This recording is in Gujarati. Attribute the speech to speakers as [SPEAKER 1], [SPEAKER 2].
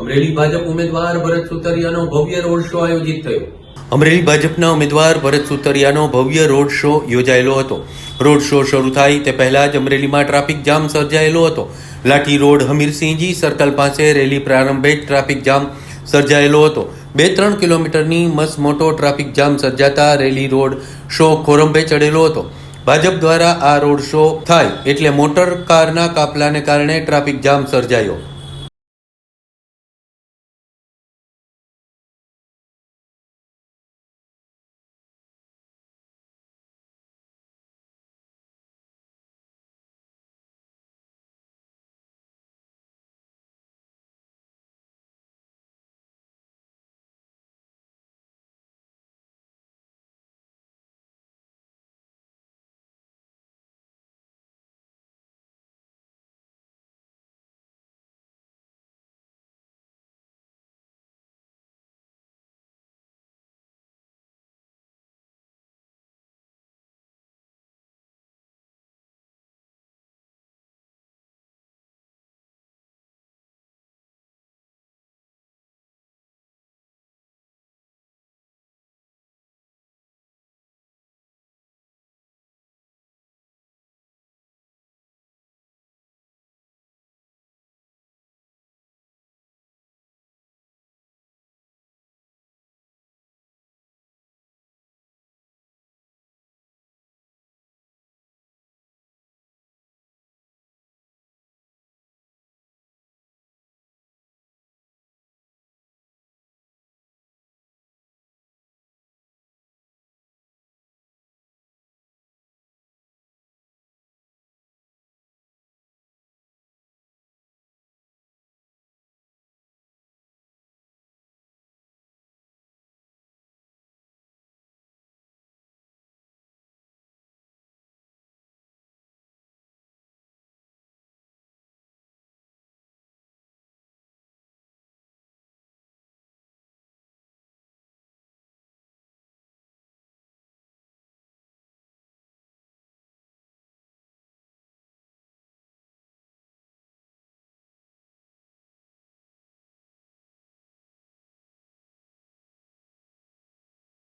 [SPEAKER 1] અમરેલી ભાજપ ઉમેદવાર ભરત સુતરિયાનો ભવ્ય રોડ શો આયોજિત થયો.
[SPEAKER 2] અમરેલી ભાજપના ઉમેદવાર ભરત સુતરિયાનો ભવ્ય રોડ શો યોજાયેલો હતો. રોડ શો શરૂ થાય તે પહેલા જ અમરેલીમાં ટ્રાફિક જામ સર્જાયેલો હતો. લાઠી રોડ હમીરસિંહજી સર્કલ પાસે રેલી પ્રારંભે જ ટ્રાફિક જામ સર્જાયેલો હતો. બે ત્રણ કિલોમીટરની મસ્ત મોટો ટ્રાફિક જામ સર્જાતા રેલી રોડ શો ખોરંભે ચડેલો હતો. ભાજપ દ્વારા આ રોડ શો થાય એટલે મોટર, કારના કાપલાને કારણે ટ્રાફિક જામ સર્જાયો.